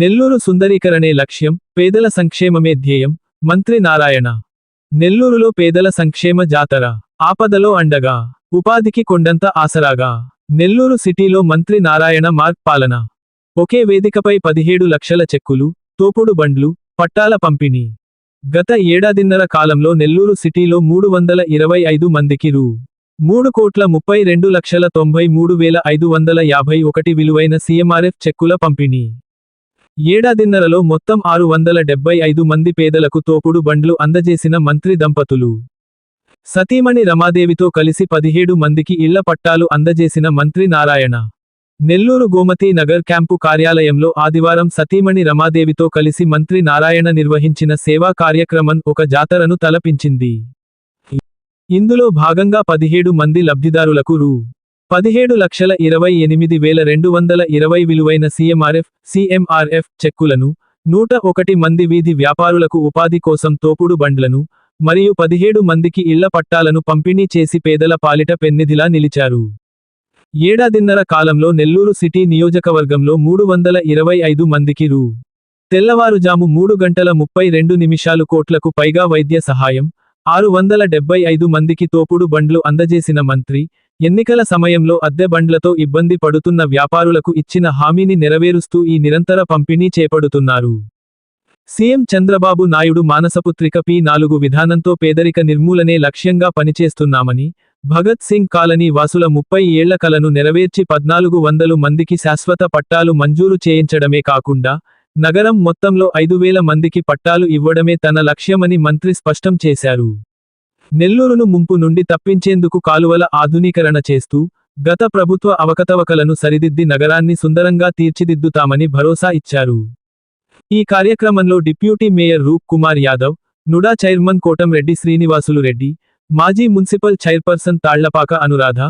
నెల్లూరు సుందరీకరణే లక్ష్యం పేదల సంక్షేమమే ధ్యేయం. మంత్రి నారాయణ. నెల్లూరులో పేదల సంక్షేమ జాతర. ఆపదలో అండగా. ఉపాధికి కొండంత ఆసరాగా. నెల్లూరు సిటీలో మంత్రి నారాయణ మార్క్ పాలన. ఒకే వేదికపై పదిహేడు లక్షల చెక్కులు తోపుడు బండ్లు పట్టాల పంపిణీ. గత ఏడాదిన్నర కాలంలో నెల్లూరు సిటీలో మూడు వందల ఇరవై ఐదు మందికి రూ. మూడు కోట్ల ముప్పై రెండు లక్షల తొంభై మూడు వేల ఐదు వందల యాభై ఒకటి విలువైన సీఎంఆర్ఎఫ్ చెక్కుల పంపిణీ. ఏడాదిన్నరలో మొత్తం ఆరు వందల డెబ్బై ఐదు మంది పేదలకు తోపుడు బండ్లు అందజేసిన మంత్రి దంపతులు. సతీమణి రమాదేవితో కలిసి పదిహేడు మందికి ఇళ్ళ పట్టాలు అందజేసిన మంత్రి నారాయణ. నెల్లూరు గోమతి నగర్ క్యాంపు కార్యాలయంలో ఆదివారం సతీమణి రమాదేవితో కలిసి మంత్రి నారాయణ నిర్వహించిన సేవా కార్యక్రమం ఒక జాతరను తలపించింది. ఇందులో భాగంగా పదిహేడు మంది లబ్ధిదారులకు రూ. పదిహేడు లక్షల ఇరవై ఎనిమిది వేల రెండు వందల ఇరవై విలువైన సీఎంఆర్ఎఫ్ సిఎంఆర్ఎఫ్ చెక్కులను నూట ఒకటి మంది వీధి వ్యాపారులకు ఉపాధి కోసం తోపుడు బండ్లను మరియు పదిహేడు మందికి ఇళ్ళ పట్టాలను పంపిణీ చేసి పేదల పాలిట పెన్నిధిలా నిలిచారు. ఏడాదిన్నర కాలంలో నెల్లూరు సిటీ నియోజకవర్గంలో మూడు వందల ఇరవై ఐదు మందికి రూ. తెల్లవారుజాము మూడు గంటల ముప్పై రెండు నిమిషాలు కోట్లకు పైగా వైద్య సహాయం ఆరు వందల డెబ్బై ఐదు మందికి తోపుడు బండ్లు అందజేసిన మంత్రి ఎన్నికల సమయంలో అద్దె బండ్లతో ఇబ్బంది పడుతున్న వ్యాపారులకు ఇచ్చిన హామీని నెరవేరుస్తూ ఈ నిరంతర పంపిణీ చేపడుతున్నారు. సీఎం చంద్రబాబు నాయుడు మానసపుత్రిక పి నాలుగు విధానంతో పేదరిక నిర్మూలనే లక్ష్యంగా పనిచేస్తున్నామని భగత్ సింగ్ కాలనీ వాసుల ముప్పై ఏళ్ళ కలను నెరవేర్చి పద్నాలుగు వందలు మందికి శాశ్వత పట్టాలు మంజూరు చేయించడమే కాకుండా నగరం మొత్తంలో ఐదు వేల మందికి పట్టాలు ఇవ్వడమే తన లక్ష్యమని మంత్రి స్పష్టం చేశారు. నెల్లూరును ముంపు నుండి తప్పించేందుకు కాలువల ఆధునీకరణ చేస్తూ గత ప్రభుత్వ అవకతవకలను సరిదిద్ది నగరాన్ని సుందరంగా తీర్చిదిద్దుతామని భరోసా ఇచ్చారు. ఈ కార్యక్రమంలో deputy mayor Roop Kumar Yadav NUDA chairman Kotamreddy Srinivasulu Reddy మాజీ municipal chairperson Tallapaka Anuradha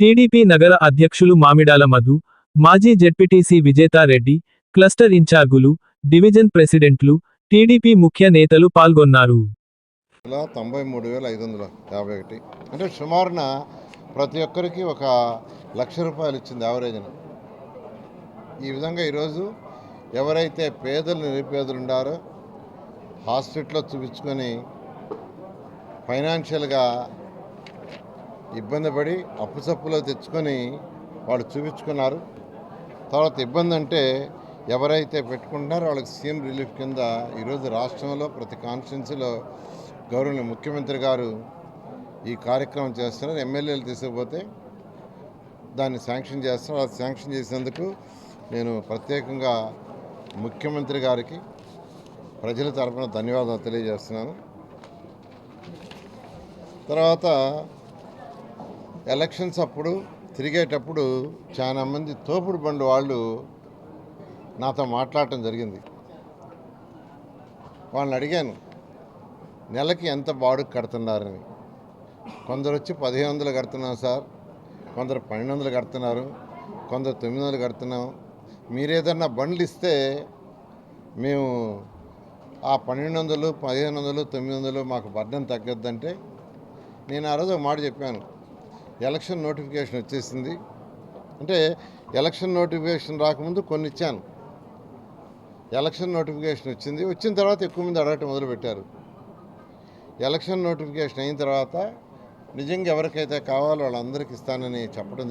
TDP నగర అధ్యక్షులు మామిడాల మధు మాజీ జెడ్పీటీసీ విజేతారెడ్డి క్లస్టర్ ఇన్ఛార్గులు డివిజన్ ప్రెసిడెంట్లు టీడీపీ ముఖ్య నేతలు పాల్గొన్నారు. తొంభై మూడు వేల ఐదు వందల యాభై ఒకటి. అంటే సుమారున ప్రతి ఒక్కరికి ఒక లక్ష రూపాయలు ఇచ్చింది యావరేజ్న. ఈ విధంగా ఈరోజు ఎవరైతే పేదలు నిరుపేదలు ఉండారో హాస్పిటల్లో చూపించుకొని ఫైనాన్షియల్గా ఇబ్బంది పడి అప్పు సప్పులో తెచ్చుకొని వాళ్ళు చూపించుకున్నారు. తర్వాత ఇబ్బంది అంటే ఎవరైతే పెట్టుకుంటున్నారో వాళ్ళకి సీఎం రిలీఫ్ కింద ఈరోజు రాష్ట్రంలో ప్రతి కాన్స్టిట్యున్సీలో గౌరవ ముఖ్యమంత్రి గారు ఈ కార్యక్రమం చేస్తున్నారు. ఎమ్మెల్యేలు తీసుకుపోతే దాన్ని శాంక్షన్ చేస్తున్నారు. అది శాంక్షన్ చేసేందుకు నేను ప్రత్యేకంగా ముఖ్యమంత్రి గారికి ప్రజల తరఫున ధన్యవాదాలు తెలియజేస్తున్నాను. తర్వాత ఎలక్షన్స్ అప్పుడు తిరిగేటప్పుడు చాలా మంది తోపుడు బండి వాళ్ళు నాతో మాట్లాడటం జరిగింది. వాళ్ళని అడిగాను నెలకి ఎంత బాడుకు కడుతున్నారని. కొందరు వచ్చి పదిహేను వందలు కడుతున్నాం సార్ కొందరు పన్నెండు వందలు కడుతున్నారు కొందరు తొమ్మిది వందలు కడుతున్నాం. మీరేదన్నా బండ్లు ఇస్తే మేము ఆ పన్నెండు వందలు పదిహేను వందలు తొమ్మిది వందలు మాకు బర్ధం తగ్గద్దంటే నేను ఆ రోజు ఒక మాట చెప్పాను. ఎలక్షన్ నోటిఫికేషన్ వచ్చేసింది. అంటే ఎలక్షన్ నోటిఫికేషన్ రాకముందు కొన్ని ఇచ్చాను ఎలక్షన్ నోటిఫికేషన్ వచ్చింది. వచ్చిన తర్వాత ఎక్కువ మంది అడగటం మొదలుపెట్టారు. ఎలక్షన్ నోటిఫికేషన్ అయిన తర్వాత నిజంగా ఎవరికైతే కావాలో వాళ్ళందరికీ ఇస్తానని చెప్పడం